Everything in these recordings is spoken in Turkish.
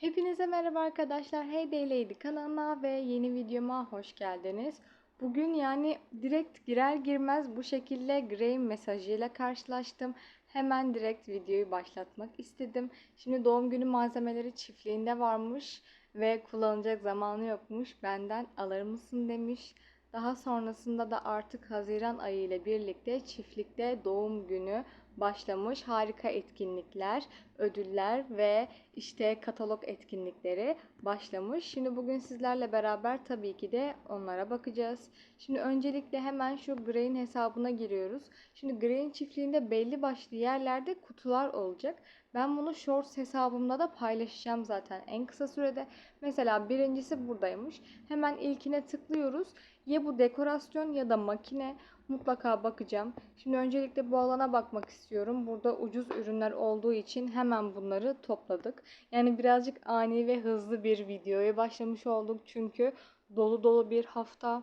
Hepinize merhaba arkadaşlar. Hey Day Lady kanalına ve yeni videoma hoş geldiniz. Bugün yani direkt girer girmez bu şekilde Graham mesajıyla karşılaştım. Hemen direkt videoyu başlatmak istedim. Şimdi doğum günü malzemeleri çiftliğinde varmış ve kullanacak zamanı yokmuş. Benden alır mısın demiş. Daha sonrasında da artık Haziran ayı ile birlikte çiftlikte doğum günü başlamış. Harika etkinlikler, ödüller ve işte katalog etkinlikleri başlamış. Şimdi bugün sizlerle beraber tabii ki de onlara bakacağız. Şimdi öncelikle hemen şu Gray'in hesabına giriyoruz. Şimdi Gray'in çiftliğinde belli başlı yerlerde kutular olacak. Ben bunu Shorts hesabımda da paylaşacağım zaten en kısa sürede. Mesela birincisi buradaymış. Hemen ilkine tıklıyoruz. Ya bu dekorasyon ya da makine mutlaka bakacağım. Şimdi öncelikle bu alana bakmak istiyorum. Burada ucuz ürünler olduğu için hemen bunları topladık. Yani birazcık ani ve hızlı bir videoya başlamış olduk. Çünkü dolu dolu bir hafta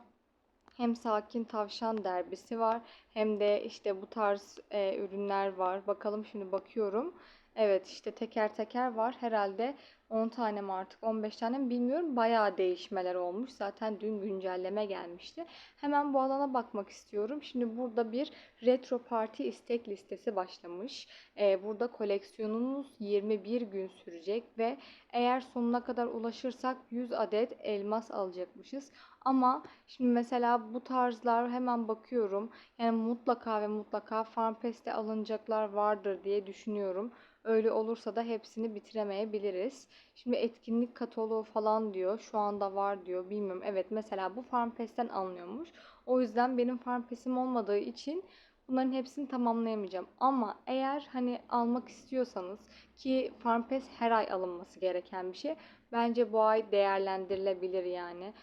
hem sakin tavşan derbisi var hem de işte bu tarz e, ürünler var. Bakalım şimdi bakıyorum. Evet işte teker teker var. Herhalde 10 tane mi artık 15 tane mi bilmiyorum. Bayağı değişmeler olmuş. Zaten dün güncelleme gelmişti. Hemen bu alana bakmak istiyorum. Şimdi burada bir retro parti istek listesi başlamış. Ee, burada koleksiyonumuz 21 gün sürecek ve eğer sonuna kadar ulaşırsak 100 adet elmas alacakmışız. Ama şimdi mesela bu tarzlar hemen bakıyorum. Yani mutlaka ve mutlaka Farmfest'te alınacaklar vardır diye düşünüyorum. Öyle olursa da hepsini bitiremeyebiliriz. Şimdi etkinlik kataloğu falan diyor. Şu anda var diyor. Bilmiyorum. Evet mesela bu Farmfest'ten alınıyormuş. O yüzden benim Farmfest'im olmadığı için bunların hepsini tamamlayamayacağım. Ama eğer hani almak istiyorsanız ki Farmfest her ay alınması gereken bir şey. Bence bu ay değerlendirilebilir yani.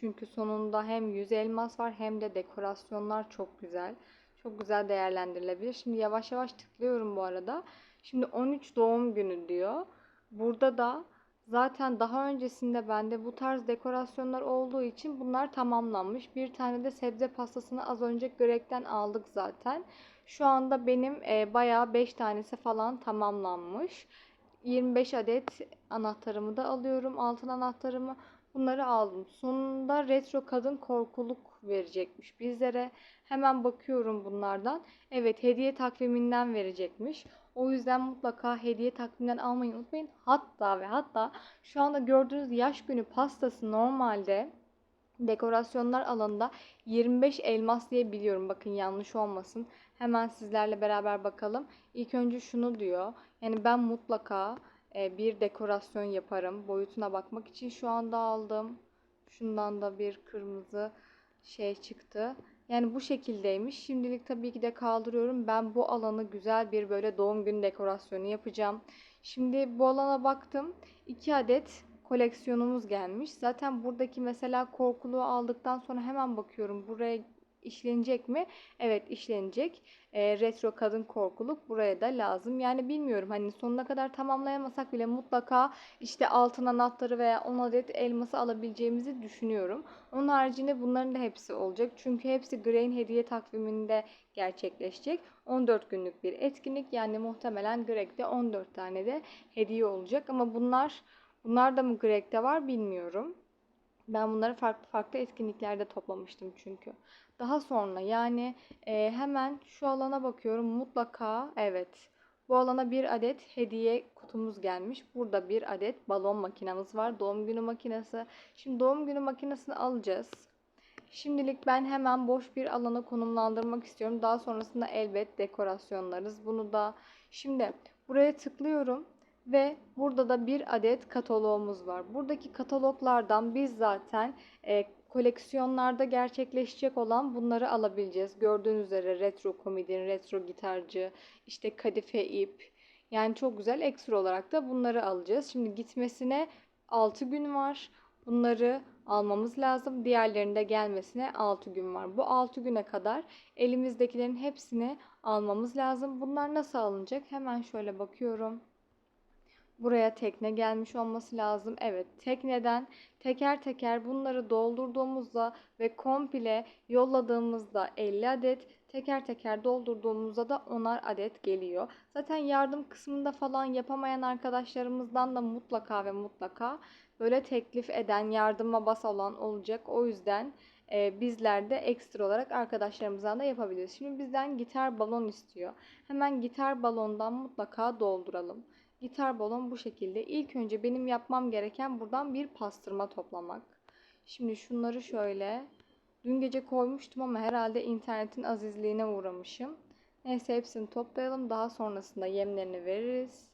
Çünkü sonunda hem yüz elmas var hem de dekorasyonlar çok güzel. Çok güzel değerlendirilebilir. Şimdi yavaş yavaş tıklıyorum bu arada. Şimdi 13 doğum günü diyor. Burada da zaten daha öncesinde bende bu tarz dekorasyonlar olduğu için bunlar tamamlanmış. Bir tane de sebze pastasını az önce Grek'ten aldık zaten. Şu anda benim e, bayağı 5 tanesi falan tamamlanmış. 25 adet anahtarımı da alıyorum. Altın anahtarımı bunları aldım. Sonunda retro kadın korkuluk verecekmiş bizlere. Hemen bakıyorum bunlardan. Evet hediye takviminden verecekmiş. O yüzden mutlaka hediye takviminden almayı unutmayın. Hatta ve hatta şu anda gördüğünüz yaş günü pastası normalde dekorasyonlar alanında 25 elmas diye biliyorum. Bakın yanlış olmasın. Hemen sizlerle beraber bakalım. İlk önce şunu diyor. Yani ben mutlaka bir dekorasyon yaparım. Boyutuna bakmak için şu anda aldım. Şundan da bir kırmızı şey çıktı. Yani bu şekildeymiş. Şimdilik tabii ki de kaldırıyorum. Ben bu alanı güzel bir böyle doğum günü dekorasyonu yapacağım. Şimdi bu alana baktım. 2 adet koleksiyonumuz gelmiş. Zaten buradaki mesela korkuluğu aldıktan sonra hemen bakıyorum. Buraya işlenecek mi? Evet işlenecek. E, retro kadın korkuluk buraya da lazım. Yani bilmiyorum hani sonuna kadar tamamlayamasak bile mutlaka işte altın anahtarı veya 10 adet elması alabileceğimizi düşünüyorum. Onun haricinde bunların da hepsi olacak. Çünkü hepsi Grain hediye takviminde gerçekleşecek. 14 günlük bir etkinlik. Yani muhtemelen Greg'de 14 tane de hediye olacak. Ama bunlar bunlar da mı Greg'de var bilmiyorum. Ben bunları farklı farklı etkinliklerde toplamıştım çünkü. Daha sonra yani e, hemen şu alana bakıyorum. Mutlaka evet bu alana bir adet hediye kutumuz gelmiş. Burada bir adet balon makinamız var. Doğum günü makinesi. Şimdi doğum günü makinesini alacağız. Şimdilik ben hemen boş bir alana konumlandırmak istiyorum. Daha sonrasında elbet dekorasyonlarız. Bunu da şimdi buraya tıklıyorum. Ve burada da bir adet kataloğumuz var. Buradaki kataloglardan biz zaten e, koleksiyonlarda gerçekleşecek olan bunları alabileceğiz. Gördüğünüz üzere retro komedin, retro gitarcı, işte kadife ip. Yani çok güzel ekstra olarak da bunları alacağız. Şimdi gitmesine 6 gün var. Bunları almamız lazım. Diğerlerinde gelmesine 6 gün var. Bu 6 güne kadar elimizdekilerin hepsini almamız lazım. Bunlar nasıl alınacak? Hemen şöyle bakıyorum. Buraya tekne gelmiş olması lazım. Evet tekneden teker teker bunları doldurduğumuzda ve komple yolladığımızda 50 adet Teker teker doldurduğumuzda da onar adet geliyor. Zaten yardım kısmında falan yapamayan arkadaşlarımızdan da mutlaka ve mutlaka böyle teklif eden, yardıma bas olan olacak. O yüzden e, bizler de ekstra olarak arkadaşlarımızdan da yapabiliriz. Şimdi bizden gitar balon istiyor. Hemen gitar balondan mutlaka dolduralım. Gitar balon bu şekilde. İlk önce benim yapmam gereken buradan bir pastırma toplamak. Şimdi şunları şöyle dün gece koymuştum ama herhalde internetin azizliğine uğramışım. Neyse hepsini toplayalım. Daha sonrasında yemlerini veririz.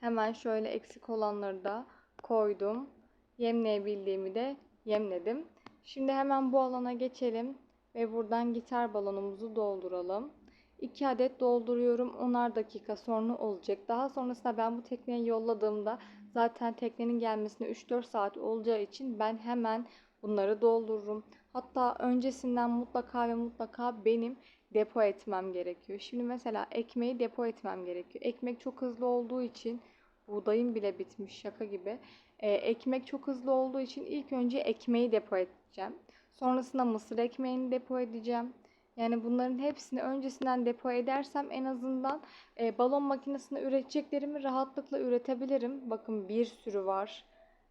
Hemen şöyle eksik olanları da koydum. Yemleyebildiğimi de yemledim. Şimdi hemen bu alana geçelim ve buradan gitar balonumuzu dolduralım. 2 adet dolduruyorum. Onar dakika sonra olacak. Daha sonrasında ben bu tekneye yolladığımda zaten teknenin gelmesine 3-4 saat olacağı için ben hemen bunları doldururum. Hatta öncesinden mutlaka ve mutlaka benim depo etmem gerekiyor. Şimdi mesela ekmeği depo etmem gerekiyor. Ekmek çok hızlı olduğu için buğdayım bile bitmiş şaka gibi. Ee, ekmek çok hızlı olduğu için ilk önce ekmeği depo edeceğim. Sonrasında mısır ekmeğini depo edeceğim. Yani bunların hepsini öncesinden depo edersem en azından e, balon makinesinde üreteceklerimi rahatlıkla üretebilirim. Bakın bir sürü var.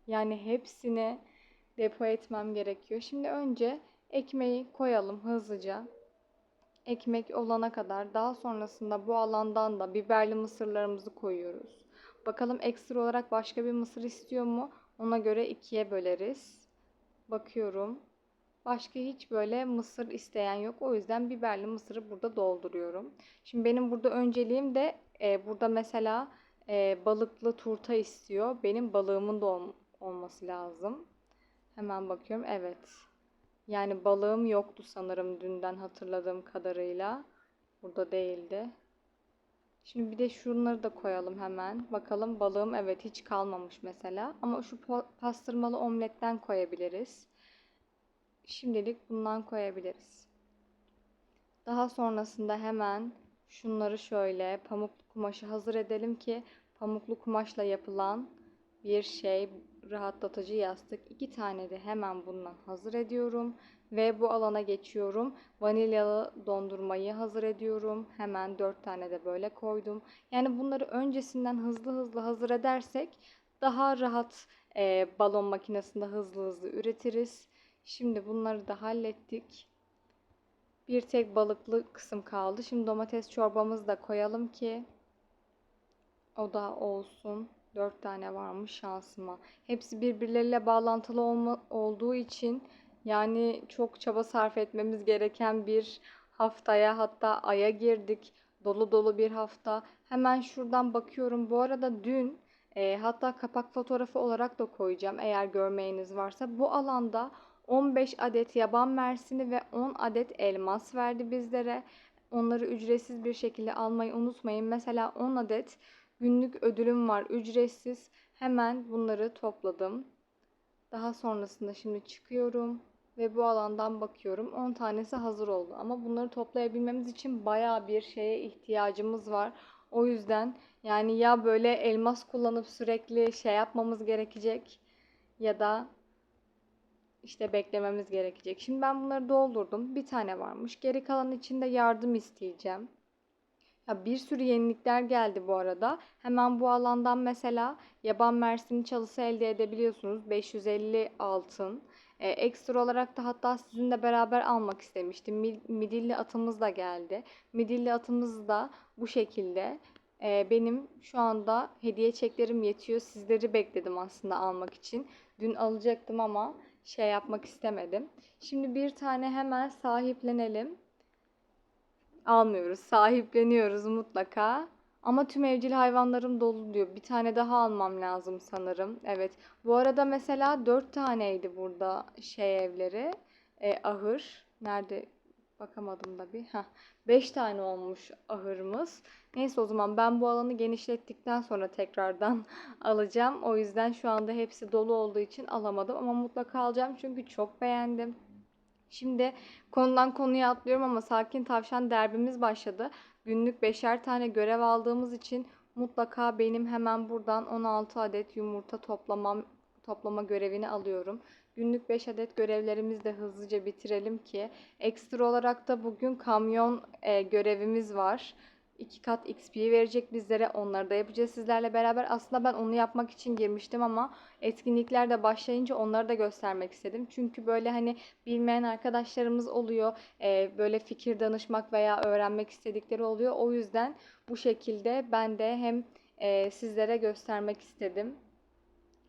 Yani hepsini depo etmem gerekiyor. Şimdi önce ekmeği koyalım hızlıca. Ekmek olana kadar daha sonrasında bu alandan da biberli mısırlarımızı koyuyoruz. Bakalım ekstra olarak başka bir mısır istiyor mu? Ona göre ikiye böleriz. Bakıyorum. Başka hiç böyle mısır isteyen yok. O yüzden biberli mısırı burada dolduruyorum. Şimdi benim burada önceliğim de e, burada mesela e, balıklı turta istiyor. Benim balığımın da ol- olması lazım. Hemen bakıyorum. Evet. Yani balığım yoktu sanırım dünden hatırladığım kadarıyla. Burada değildi. Şimdi bir de şunları da koyalım hemen. Bakalım balığım evet hiç kalmamış mesela. Ama şu pastırmalı omletten koyabiliriz. Şimdilik bundan koyabiliriz. Daha sonrasında hemen şunları şöyle pamuklu kumaşı hazır edelim ki pamuklu kumaşla yapılan bir şey rahatlatıcı yastık. iki tane de hemen bundan hazır ediyorum ve bu alana geçiyorum. Vanilyalı dondurmayı hazır ediyorum. Hemen dört tane de böyle koydum. Yani bunları öncesinden hızlı hızlı hazır edersek daha rahat e, balon makinesinde hızlı hızlı üretiriz. Şimdi bunları da hallettik. Bir tek balıklı kısım kaldı. Şimdi domates çorbamızı da koyalım ki o da olsun. Dört tane varmış şansıma. Hepsi birbirleriyle bağlantılı olma, olduğu için yani çok çaba sarf etmemiz gereken bir haftaya hatta aya girdik. Dolu dolu bir hafta. Hemen şuradan bakıyorum. Bu arada dün e, hatta kapak fotoğrafı olarak da koyacağım eğer görmeyeniz varsa. Bu alanda 15 adet yaban mersini ve 10 adet elmas verdi bizlere. Onları ücretsiz bir şekilde almayı unutmayın. Mesela 10 adet günlük ödülüm var ücretsiz. Hemen bunları topladım. Daha sonrasında şimdi çıkıyorum ve bu alandan bakıyorum. 10 tanesi hazır oldu. Ama bunları toplayabilmemiz için baya bir şeye ihtiyacımız var. O yüzden yani ya böyle elmas kullanıp sürekli şey yapmamız gerekecek ya da işte beklememiz gerekecek. Şimdi ben bunları doldurdum. Bir tane varmış. Geri kalan için de yardım isteyeceğim. Ya bir sürü yenilikler geldi bu arada. Hemen bu alandan mesela yaban mersini çalısı elde edebiliyorsunuz. 550 altın. Ee, ekstra olarak da hatta sizinle beraber almak istemiştim. Midilli atımız da geldi. Midilli atımız da bu şekilde. Ee, benim şu anda hediye çeklerim yetiyor. Sizleri bekledim aslında almak için. Dün alacaktım ama şey yapmak istemedim. Şimdi bir tane hemen sahiplenelim. Almıyoruz, sahipleniyoruz mutlaka. Ama tüm evcil hayvanlarım dolu diyor. Bir tane daha almam lazım sanırım. Evet. Bu arada mesela dört taneydi burada şey evleri. E, ahır. Nerede? Bakamadım da bir. Heh. Beş tane olmuş ahırımız. Neyse o zaman ben bu alanı genişlettikten sonra tekrardan alacağım. O yüzden şu anda hepsi dolu olduğu için alamadım. Ama mutlaka alacağım çünkü çok beğendim. Şimdi konudan konuya atlıyorum ama Sakin Tavşan derbimiz başladı. Günlük beşer tane görev aldığımız için mutlaka benim hemen buradan 16 adet yumurta toplamam toplama görevini alıyorum. Günlük 5 adet görevlerimizi de hızlıca bitirelim ki ekstra olarak da bugün kamyon e, görevimiz var. 2 kat XP verecek bizlere. Onları da yapacağız sizlerle beraber. Aslında ben onu yapmak için girmiştim ama etkinlikler de başlayınca onları da göstermek istedim. Çünkü böyle hani bilmeyen arkadaşlarımız oluyor. Ee, böyle fikir danışmak veya öğrenmek istedikleri oluyor. O yüzden bu şekilde ben de hem e, sizlere göstermek istedim.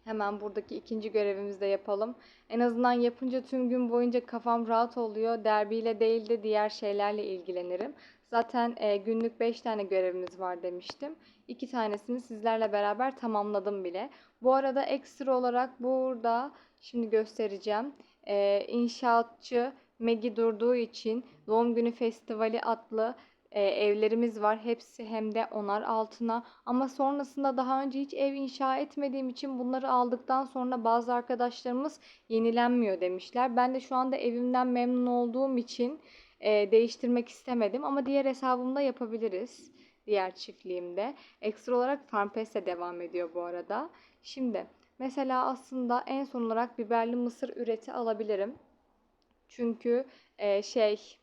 Hemen buradaki ikinci görevimizi de yapalım. En azından yapınca tüm gün boyunca kafam rahat oluyor. Derbiyle değil de diğer şeylerle ilgilenirim. Zaten e, günlük 5 tane görevimiz var demiştim. 2 tanesini sizlerle beraber tamamladım bile. Bu arada ekstra olarak burada şimdi göstereceğim. E, inşaatçı Megi durduğu için doğum günü festivali adlı e, evlerimiz var. Hepsi hem de onar altına. Ama sonrasında daha önce hiç ev inşa etmediğim için bunları aldıktan sonra bazı arkadaşlarımız yenilenmiyor demişler. Ben de şu anda evimden memnun olduğum için e, değiştirmek istemedim. Ama diğer hesabımda yapabiliriz. Diğer çiftliğimde. Ekstra olarak FarmPass de devam ediyor bu arada. Şimdi mesela aslında en son olarak biberli mısır üreti alabilirim. Çünkü e, şey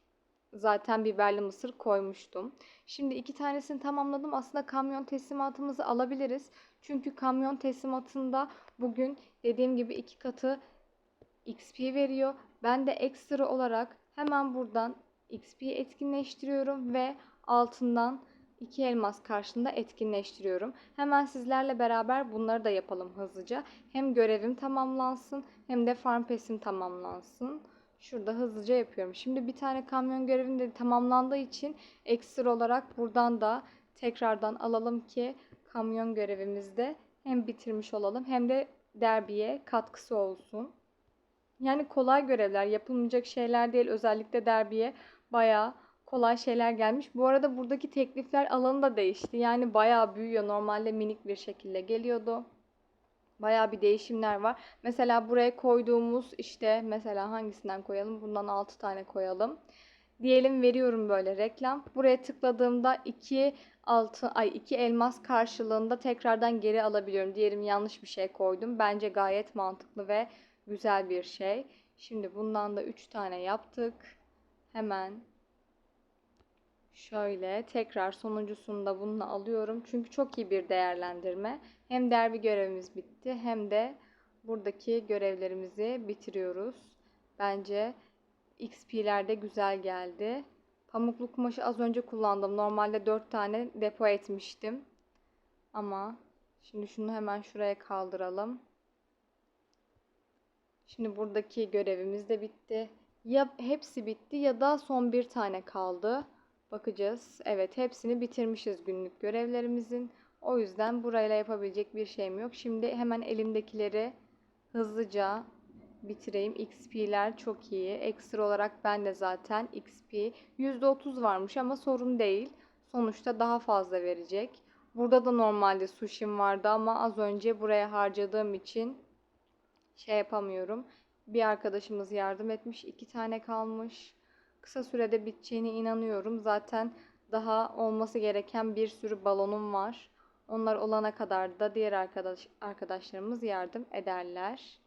zaten biberli mısır koymuştum. Şimdi iki tanesini tamamladım. Aslında kamyon teslimatımızı alabiliriz. Çünkü kamyon teslimatında bugün dediğim gibi iki katı XP veriyor. Ben de ekstra olarak hemen buradan XP etkinleştiriyorum ve altından iki elmas karşında etkinleştiriyorum. Hemen sizlerle beraber bunları da yapalım hızlıca. Hem görevim tamamlansın hem de farm pass'im tamamlansın. Şurada hızlıca yapıyorum. Şimdi bir tane kamyon görevim de tamamlandığı için ekstra olarak buradan da tekrardan alalım ki kamyon görevimizde hem bitirmiş olalım hem de derbiye katkısı olsun. Yani kolay görevler, yapılmayacak şeyler değil. Özellikle derbiye bayağı kolay şeyler gelmiş. Bu arada buradaki teklifler alanı da değişti. Yani bayağı büyüyor. Normalde minik bir şekilde geliyordu. Bayağı bir değişimler var. Mesela buraya koyduğumuz işte mesela hangisinden koyalım? Bundan 6 tane koyalım. Diyelim veriyorum böyle reklam. Buraya tıkladığımda 2 altı ay 2 elmas karşılığında tekrardan geri alabiliyorum. Diyelim yanlış bir şey koydum. Bence gayet mantıklı ve güzel bir şey. Şimdi bundan da 3 tane yaptık. Hemen şöyle tekrar sonuncusunu da bununla alıyorum. Çünkü çok iyi bir değerlendirme. Hem derbi görevimiz bitti hem de buradaki görevlerimizi bitiriyoruz. Bence XP'ler de güzel geldi. Pamuklu kumaşı az önce kullandım. Normalde 4 tane depo etmiştim. Ama şimdi şunu hemen şuraya kaldıralım. Şimdi buradaki görevimiz de bitti. Ya hepsi bitti ya da son bir tane kaldı. Bakacağız. Evet hepsini bitirmişiz günlük görevlerimizin. O yüzden burayla yapabilecek bir şeyim yok. Şimdi hemen elimdekileri hızlıca bitireyim. XP'ler çok iyi. Ekstra olarak ben de zaten XP %30 varmış ama sorun değil. Sonuçta daha fazla verecek. Burada da normalde sushi'm vardı ama az önce buraya harcadığım için şey yapamıyorum. Bir arkadaşımız yardım etmiş. iki tane kalmış. Kısa sürede biteceğine inanıyorum. Zaten daha olması gereken bir sürü balonum var. Onlar olana kadar da diğer arkadaş arkadaşlarımız yardım ederler.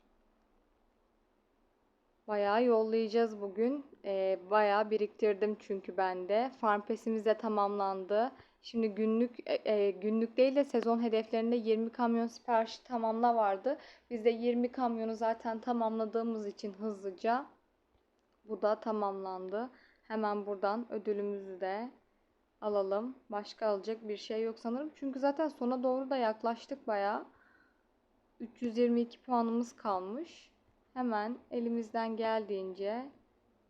Bayağı yollayacağız bugün. Ee, bayağı biriktirdim çünkü ben de. Farm Pass'imiz de tamamlandı. Şimdi günlük e, e, günlük değil de sezon hedeflerinde 20 kamyon siparişi tamamla vardı. Biz de 20 kamyonu zaten tamamladığımız için hızlıca bu da tamamlandı. Hemen buradan ödülümüzü de alalım. Başka alacak bir şey yok sanırım. Çünkü zaten sona doğru da yaklaştık bayağı. 322 puanımız kalmış. Hemen elimizden geldiğince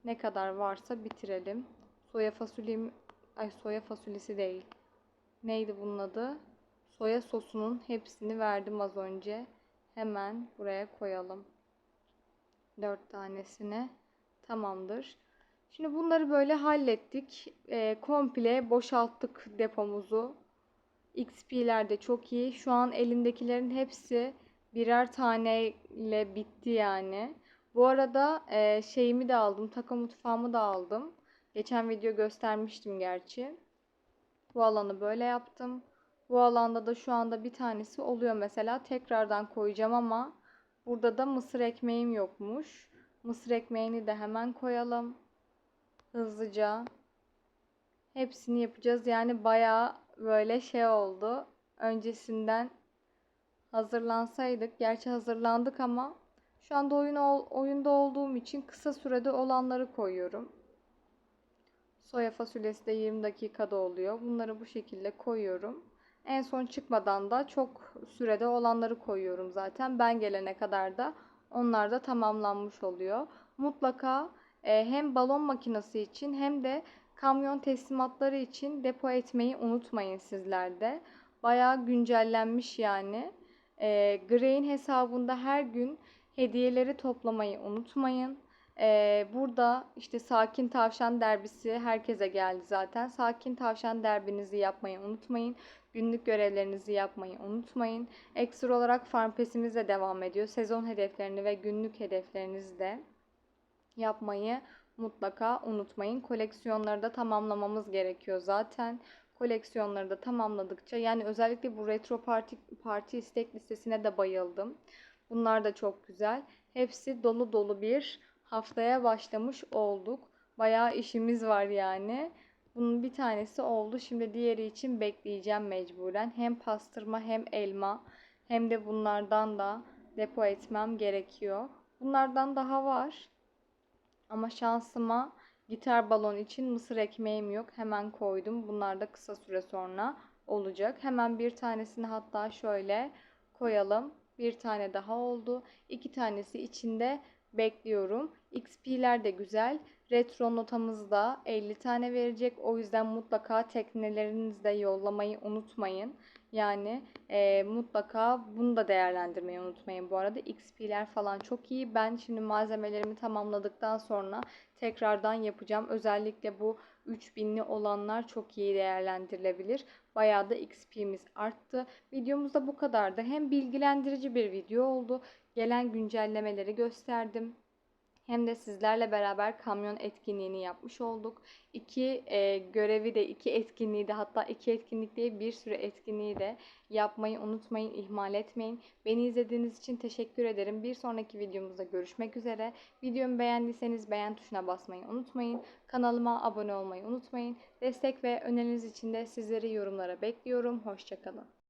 ne kadar varsa bitirelim. Soya fasulyem ay soya fasulyesi değil. Neydi bunun adı? Soya sosunun hepsini verdim az önce. Hemen buraya koyalım. 4 tanesini. Tamamdır. Şimdi bunları böyle hallettik. E, komple boşalttık depomuzu. XP'ler de çok iyi. Şu an elimdekilerin hepsi birer taneyle bitti yani. Bu arada e, şeyimi de aldım. Taka mutfağımı da aldım. Geçen video göstermiştim gerçi. Bu alanı böyle yaptım. Bu alanda da şu anda bir tanesi oluyor mesela. Tekrardan koyacağım ama Burada da mısır ekmeğim yokmuş. Mısır ekmeğini de hemen koyalım. Hızlıca. Hepsini yapacağız. Yani bayağı böyle şey oldu. Öncesinden hazırlansaydık. Gerçi hazırlandık ama şu anda oyun oyunda olduğum için kısa sürede olanları koyuyorum. Soya fasulyesi de 20 dakikada oluyor. Bunları bu şekilde koyuyorum. En son çıkmadan da çok sürede olanları koyuyorum zaten. Ben gelene kadar da onlar da tamamlanmış oluyor. Mutlaka e, hem balon makinesi için hem de kamyon teslimatları için depo etmeyi unutmayın sizler de. Bayağı güncellenmiş yani. E, Grey'in hesabında her gün hediyeleri toplamayı unutmayın. Ee, burada işte Sakin Tavşan derbisi herkese geldi zaten. Sakin Tavşan derbinizi yapmayı unutmayın. Günlük görevlerinizi yapmayı unutmayın. Ekstra olarak Farm Pass'imiz de devam ediyor. Sezon hedeflerini ve günlük hedeflerinizi de yapmayı mutlaka unutmayın. Koleksiyonları da tamamlamamız gerekiyor zaten. Koleksiyonları da tamamladıkça yani özellikle bu retro parti, parti istek listesine de bayıldım. Bunlar da çok güzel. Hepsi dolu dolu bir haftaya başlamış olduk. Bayağı işimiz var yani. Bunun bir tanesi oldu. Şimdi diğeri için bekleyeceğim mecburen. Hem pastırma hem elma hem de bunlardan da depo etmem gerekiyor. Bunlardan daha var. Ama şansıma gitar balon için mısır ekmeğim yok. Hemen koydum. Bunlar da kısa süre sonra olacak. Hemen bir tanesini hatta şöyle koyalım. Bir tane daha oldu. İki tanesi içinde bekliyorum. XP'ler de güzel. Retro notamız da 50 tane verecek. O yüzden mutlaka teknelerinizi de yollamayı unutmayın. Yani e, mutlaka bunu da değerlendirmeyi unutmayın. Bu arada XP'ler falan çok iyi. Ben şimdi malzemelerimi tamamladıktan sonra tekrardan yapacağım. Özellikle bu 3000'li olanlar çok iyi değerlendirilebilir. Bayağı da XP'miz arttı. Videomuzda bu kadardı. Hem bilgilendirici bir video oldu. Gelen güncellemeleri gösterdim hem de sizlerle beraber kamyon etkinliğini yapmış olduk. İki e, görevi de, iki etkinliği de hatta iki etkinlik değil bir sürü etkinliği de yapmayı unutmayın, ihmal etmeyin. Beni izlediğiniz için teşekkür ederim. Bir sonraki videomuzda görüşmek üzere. Videomu beğendiyseniz beğen tuşuna basmayı unutmayın. Kanalıma abone olmayı unutmayın. Destek ve öneriniz için de sizleri yorumlara bekliyorum. Hoşçakalın.